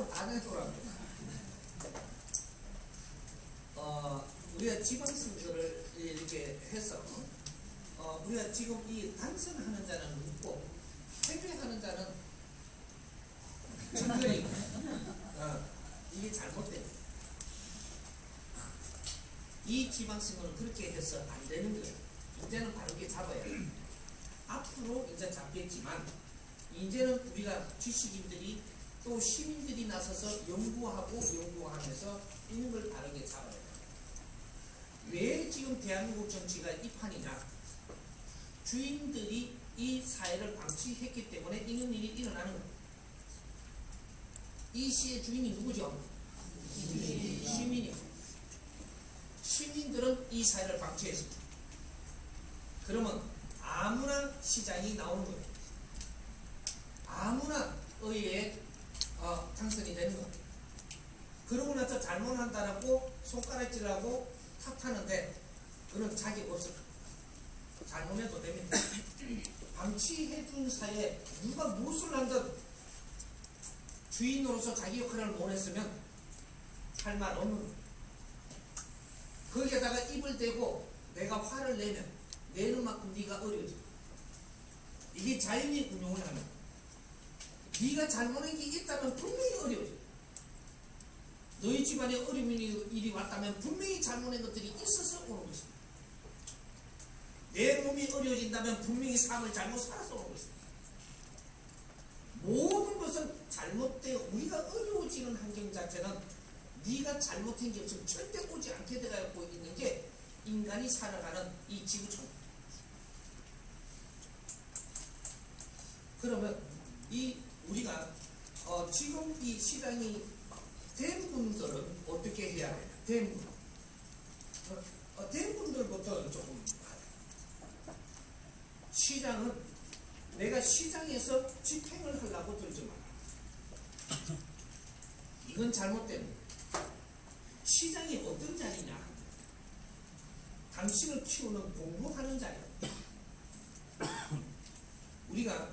오늘 다 내더라고. 어, 우리가 지방선거를 이렇게 해서 어, 우리가 지금 이 당선하는 자는 묻고 패배하는 자는 정글이 어, 이게 잘못된 이 지방선거는 그렇게 해서 안 되는 거예요. 이제는 바르게 잡아야 돼요. 앞으로 이제 잡겠지만 이제는 우리가 지식인들이 또 시민들이 나서서 연구하고 연구하면서 이런 걸 바르게 잡아야 돼요. 왜 지금 대한민국 정치가 이 판이냐? 주인들이 이 사회를 방치했기 때문에 이런 일이 일어나는 거예요. 이 시의 주인이 누구죠? 시민이요. 시민들은 이 사회를 방치했습니다. 그러면 아무나 시장이 나오는 거예요. 아무나 의회에 어, 당선이 되는 거예요. 그러고 나서 잘못한다라고 손가락질하고 탓하는데 그는 자격 없어. 잘못해도 됩니다. 방치해준 사이에 누가 무엇을 한든 주인으로서 자기 역할을 못 했으면 할 말 없는 거예요. 거기에다가 입을 대고 내가 화를 내면 내는 만큼 네가 어려워져. 이게 자연이 운용을 하는 거야. 네가 잘못한 게 있다면 분명히 어려워져. 너희 집안에 어려움이 일이 왔다면 분명히 잘못한 것들이 있어서 오는 것이다. 내 몸이 어려워진다면 분명히 삶을 잘못 살아서 오는 것이다. 모든 것은 잘못되어 우리가 어려워지는 환경 자체는 네가 잘못한 게 없으면 절대 오지 않게 되고 있는 게 인간이 살아가는 이 지구촌. 그러면 이 우리가 어 지금 이 시장이 된 분들은 어떻게 해야 되나? 된 분. 어, 어, 된 분들부터 조금 봐요. 시장은 내가 시장에서 집행을 하려고 들지 마라. 이건 잘못된 거예요. 시장이 어떤 자리냐? 당신을 키우는 공부하는 자리야. 우리가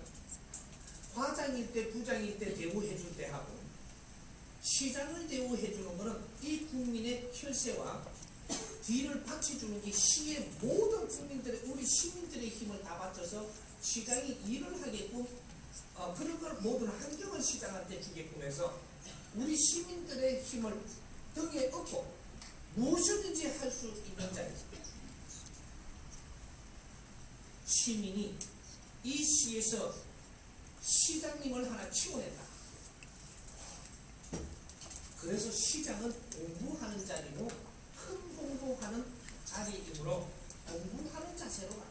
과장일 때, 부장일 때 대우해줄 때 하고 시장을 대우해주는 것은 이 국민의 혈세와 뒤를 받쳐주는 게 시의 모든 국민들의 우리 시민들의 힘을 다 바쳐서 시장이 일을 하게끔 어, 그런 걸 모든 환경을 시장한테 주게끔 해서 우리 시민들의 힘을 등에 업고 무엇이든지 할 수 있는 자리죠. 시민이 이 시에서 시장님을 하나 치워냈다. 그래서 시장은 공부하는 자리로 큰 공부하는 자리이므로 공부하는 자세로 간다.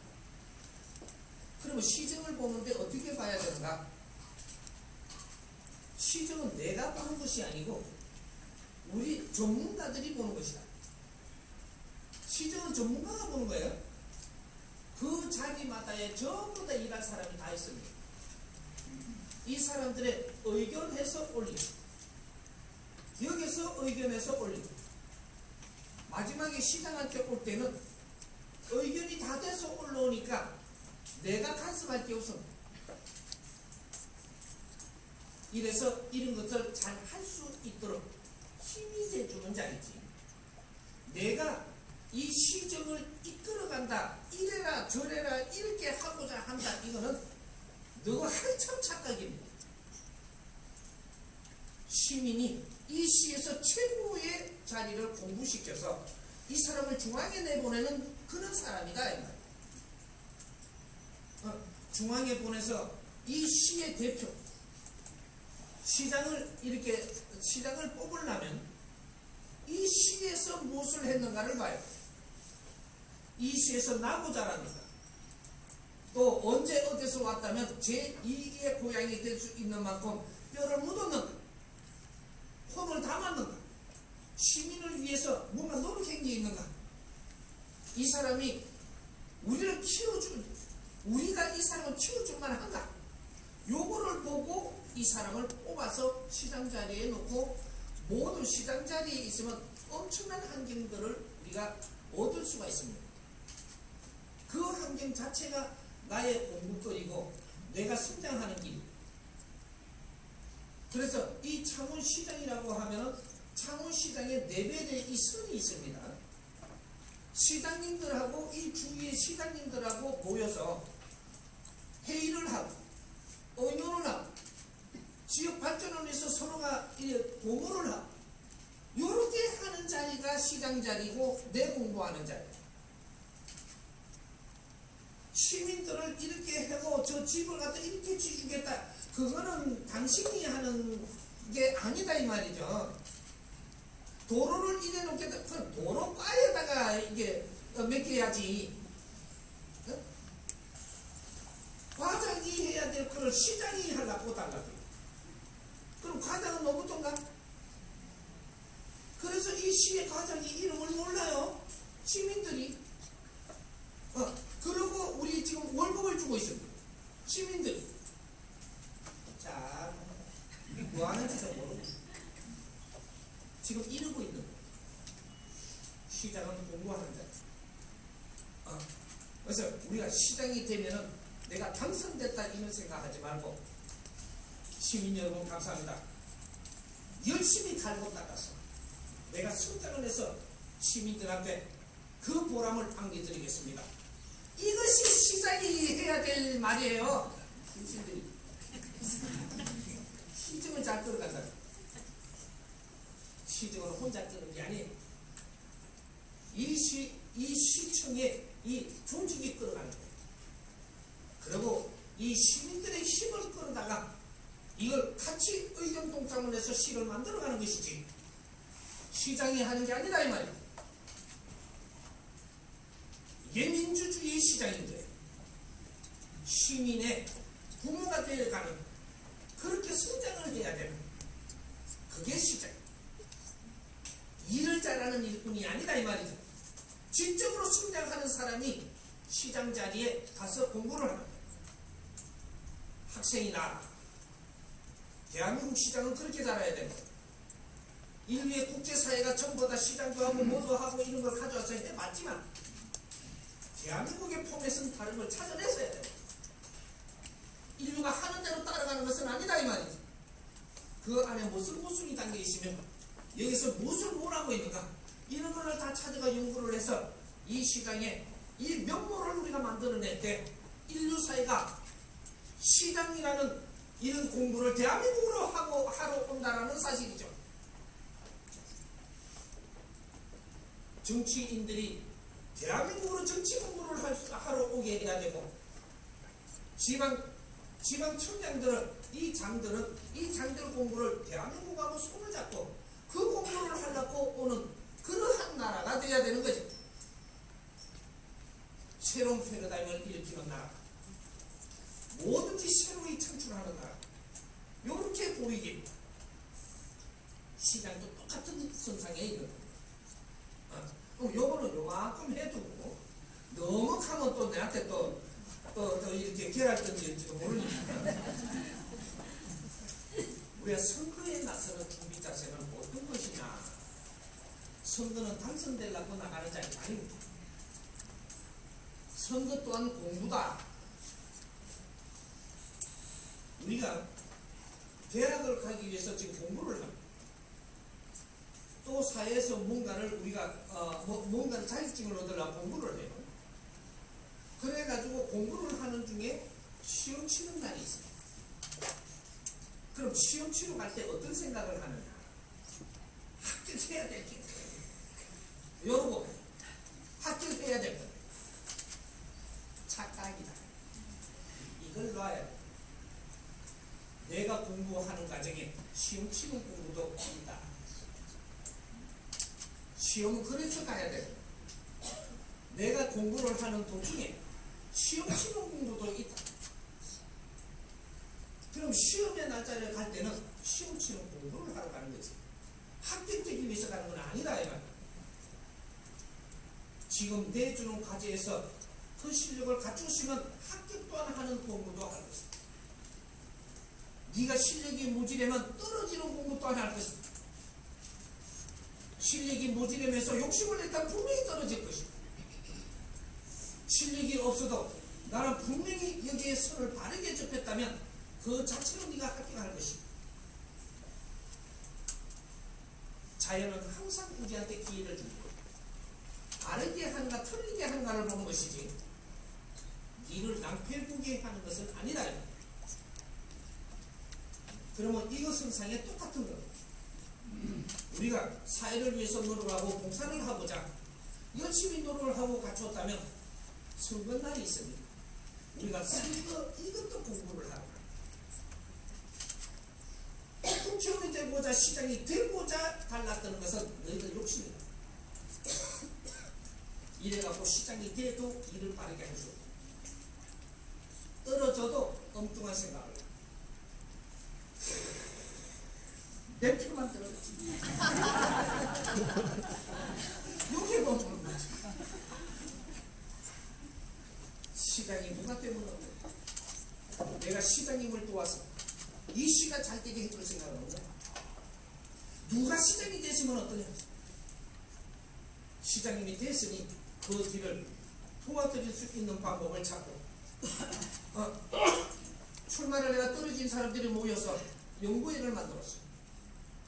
그러면 시정을 보는데 어떻게 봐야 되는가? 시정은 내가 보는 것이 아니고 우리 전문가들이 보는 것이다. 시정은 전문가가 보는 거예요. 그 자리마다에 전부 다 일할 사람이 다 있습니다. 이 사람들의 의견해서 올리고 여기서 의견해서 올리고 마지막에 시장한테 올 때는 의견이 다 돼서 올라오니까 내가 간섭할 게 없습니다. 이래서 이런 것을 잘 할 수 있도록 힘이 돼주는 자이지. 내가 이 시정을 이끌어간다. 이래라 저래라 이렇게 하고자 한다. 이거는 너가 한참 착각입니다. 시민이 이 시에서 최고의 자리를 공부시켜서 이 사람을 중앙에 내보내는 그런 사람이다. 어, 중앙에 보내서 이 시의 대표 시장을 이렇게 시장을 뽑으려면 이 시에서 무엇을 했는가를 봐요. 이 시에서 나고 자랐는가. 또 언제 어디서 왔다면 제2의 고향이 될 수 있는 만큼 뼈를 묻었는가. 혼을 담았는가. 시민을 위해서 뭔가 노력한 게 있는가. 이 사람이 우리를 키워줄, 우리가 이 사람을 키워줄 만한가. 요거를 보고 이 사람을 뽑아서 시장 자리에 놓고 모든 시장 자리에 있으면 엄청난 환경들을 우리가 얻을 수가 있습니다. 그 환경 자체가 나의 공부거리고 내가 성장하는 길. 그래서 이 창원시장이라고 하면은 창원시장에 내배대 이 선이 있습니다. 시장님들하고 이 주위의 시장님들하고 모여서 회의를 하고 의논을 하고 지역 발전을 위해서 서로가 공모를 하고 이렇게 하는 자리가 시장 자리고 내 공부하는 자리. 시민들을 이렇게 하고 저 집을 갖다 이렇게 지주겠다. 그거는 당신이 하는 게 아니다 이 말이죠. 도로를 이래 놓겠다. 그럼 도로가에다가 이게 맡겨야지. 어? 과장이 해야 될 거를 시장이 하려고 달라고. 그럼 과장은 너부ton가? 그래서 이 시의 과장이 이름을 몰라요. 시민들이. 어, 지금 월급을 주고 있습니다. 시민들이. 자, 뭐 하는지도 모르고. 지금 이러고 있는 거예요. 시장은 공부하는 자. 어, 그래서 우리가 시장이 되면은 내가 당선됐다 이런 생각하지 말고 시민 여러분 감사합니다. 열심히 갈고 닦아서 내가 성장을 해서 시민들한테 그 보람을 안겨드리겠습니다. 이것이 시장이 해야 될 말이에요. 당신들이 시정을 잘 끌어간다. 시정을 혼자 끄는 게 아니에요. 이 시, 이 시청에 이 조직이 끌어가는 거예요. 그리고 이 시민들의 힘을 끌어다가 이걸 같이 의견 동참을 해서 시를 만들어가는 것이지 시장이 하는 게 아니라 이 말이에요. 이게 민주주의 시장인데 시민의 부모가 되어가는 그렇게 성장을 해야 되는 그게 시장. 일을 잘하는 일뿐이 아니다 이 말이죠. 지적으로 성장하는 사람이 시장 자리에 가서 공부를 하는. 학생이나 대한민국 시장은 그렇게 잘해야 되는 거예요. 인류의 국제사회가 전부 다 시장도 하고 뭐도 하고 이런 걸 가져와서 해 맞지만 대한민국의 포맷은 다른 걸 찾아내서 해야 돼요. 인류가 하는 대로 따라가는 것은 아니다 이 말이지. 그 안에 무슨 무슨이 담겨 있으면 여기서 무엇을 뭐라고 있는가 이런 거를 다 찾아가 연구를 해서 이 시장에 이 면모를 우리가 만들어낼 때 인류 사회가 시장이라는 이런 공부를 대한민국으로 하고 하러 온다라는 사실이죠. 정치인들이 대한민국으로 정치 공부를 할 수- 하러 오게 해야 되고 지방 지방 청장들은 이 장들은 이 장들 공부를 대한민국하고 손을 잡고 그 공부를 하려고 오는 그러한 나라가 돼야 되는 거죠. 새로운 패러다임을 일으키는 나라. 뭐든지 새로이 창출하는 나라. 요렇게 보이게 시장도 똑같은 선상에 있는 겁니다. 어, 그럼 요거는 요만큼 해두고 너무 하면 또 내한테 또, 또, 또 이렇게 결할 던질지도 모르니까. 우리가 선거에 나서는 준비 자세는 어떤 것이냐. 선거는 당선되려고 나가는 자리 아닙니다. 선거 또한 공부다. 우리가 대학을 가기 위해서 지금 공부를 합니다 또 사회에서 뭔가를 우리가 어, 뭐, 뭔가를 자격증을 얻으려고 공부를 해요. 그래가지고 공부를 하는 중에 시험 치는 날이 있어요. 그럼 시험 치러 갈 때 어떤 생각을 하느냐? 합격해야 될 게. 요러고 합격해야 될 거. 착각이다. 이걸 놔야 돼. 내가 공부하는 과정에 시험 치는 공부도 있다. 시험은 그래서 가야 돼. 내가 공부를 하는 도중에 시험 치는 공부도 있다. 그럼 시험의 날짜를 갈 때는 시험 치는 공부를 하러 가는 거지. 합격되기 위해서 가는 건 아니다, 이 말. 지금 내주는 과제에서 그 실력을 갖추시면 합격 또한 하는 공부도 할 것이다. 네가 실력이 모자라면 떨어지는 공부 또한 할 것이다. 실력이 모자라면서 욕심을 냈다면 분명히 떨어질 것이다. 실력이 없어도 나는 분명히 여기에 선을 바르게 접했다면 그 자체로 네가 합격할 것이다. 자연은 항상 우리한테 기회를 줍니다. 바르게 하는가 틀리게 하는가를 보는 것이지 길을 낭패구게 하는 것은 아니다. 그러면 이것은 상에 똑같은 겁니다. 우리가 사회를 위해서 노력하고 봉사를 하고자 열심히 노력을 하고 갖추었다면 선거 날이 있습니다. 우리가 선거 이것도 공부를 하라. 국회의원이 되고자 시장이 되고자 달랐다는 것은 너희들 욕심이다. 이래갖고 시장이 돼도 일을 빠르게 할 수 없다. 떨어져도 엉뚱한 생각을 해. 내 표만 떨어졌지. 이렇게 보는 거지. 시장이 누가 때문에 내가 시장님을 도와서 이 시가 잘 되게 해줄 생각은 없냐? 누가 시장이 되시면 어떠냐? 시장님이 됐으니 그 뒤를 도와드릴 수 있는 방법을 찾고 어, 출마를 내가 떨어진 사람들이 모여서 연구회를 만들었어.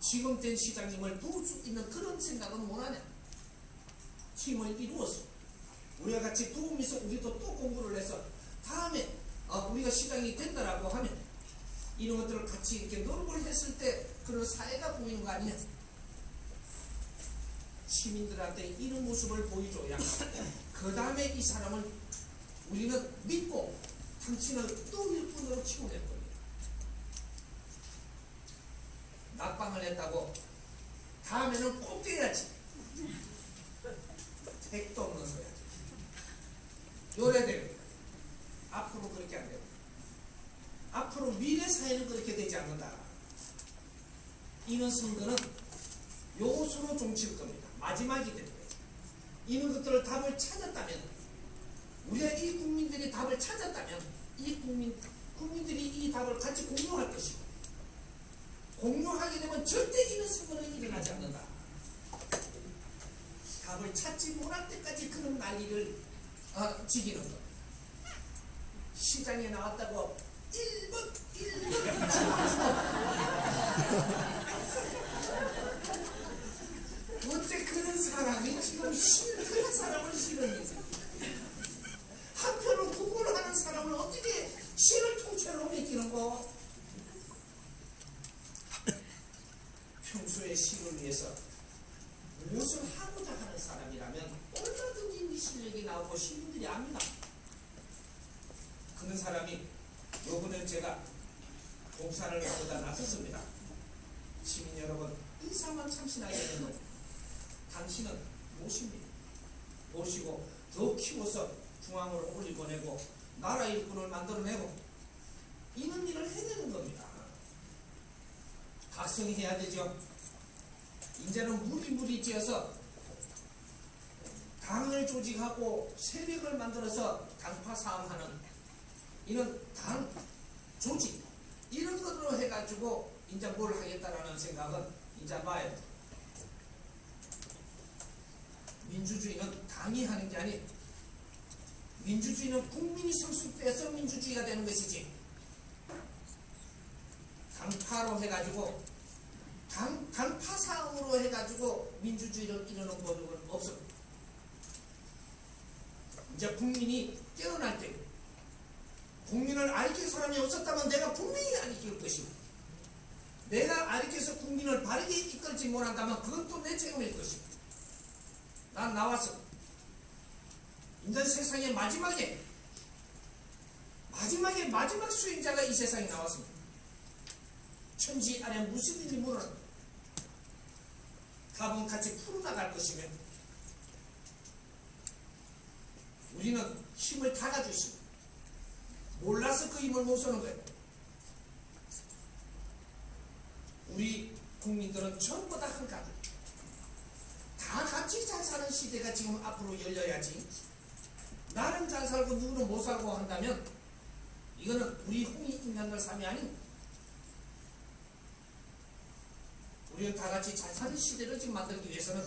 지금 된 시장님을 도울 수 있는 그런 생각은 못하냐? 팀을 이루었어. 우리가 같이 도우면서 우리도 또 공부를 해서 다음에 어, 우리가 시장이 된다라고 하면 이런 것들을 같이 이렇게 노력을 했을 때 그런 사회가 보이는 거 아니냐? 시민들한테 이런 모습을 보여줘야 그 다음에 이 사람을 우리는 믿고 당신을 또 일꾼으로 키워낼 겁니다. 낙방을 했다고 다음에는 꼭 돼야지. 택도 없는 소리야. 요래 됩니다. 앞으로 그렇게 안 됩니다. 앞으로 미래 사회는 그렇게 되지 않는다. 이는 선거는 요수로 종칠 겁니다. 마지막이 될 거예요. 이런 것들을 답을 찾았다면, 우리가 이 국민들이 답을 찾았다면, 이 국민, 국민들이 이 답을 같이 공유할 것이고, 공유하게 되면 절대 이런 선거는 일어나지 않는다. 답을 찾지 못할 때까지 그런 난리를 어, 지기는 것. 시장에 나왔다고 1번, 1번, 어째 그런 사람이 지금 싫은 사람을 싫어해서 한편으로 구분하는 사람을 어떻게 시를 통째로 맡기는 거? 평소에 시를 위해서 무엇을 하고자 하는 사람이라면 얼마든지 이 실력이 나오고 시민들이 압니다. 그런 사람이 요번에 제가 봉사를 하고자 나섰습니다. 시민 여러분, 이사만 참신하게 되면 당신은 모십니다. 모시고 더 키워서 중앙으로 올리 보내고 나라 일꾼을 만들어내고 이런 일을 해내는 겁니다. 각성이 해야 되죠. 이제는 무리무리 지어서 당을 조직하고 세력을 만들어서 당파 싸움하는 이런 당 조직 이런 것으로 해가지고 이제 뭘 하겠다라는 생각은 이제 봐야 돼. 민주주의는 당이 하는 게 아니 민주주의는 국민이 성숙돼서 민주주의가 되는 것이지 당파로 해가지고 당, 당파 싸움으로 해가지고 민주주의를 이루는 법은 없습니다. 이제 국민이 깨어날 때 국민을 알릴 사람이 없었다면 내가 분명히 알릴 것이고 내가 알려서 국민을 바르게 이끌지 못한다면 또내 책임일 것이고 난 나왔어. 이제 세상의 마지막에 마지막에 마지막 수행자가 이 세상에 나왔습니다. 천지 아래 무슨 일이 물어는 답은 같이 풀어나갈 것이면 우리는 힘을 있습니다. 몰라서 그 힘을 못 쓰는 거예요. 우리 국민들은 전부 다 한가득. 다 같이 잘 사는 시대가 지금 앞으로 열려야지. 나는 잘 살고 누구는 못 살고 한다면 이거는 우리 홍익 인간들 삶이 아닌 우리는 다 같이 잘 사는 시대를 지금 만들기 위해서는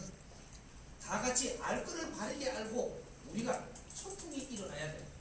다 같이 알 거를 바르게 알고 우리가 소통이 일어나야 돼.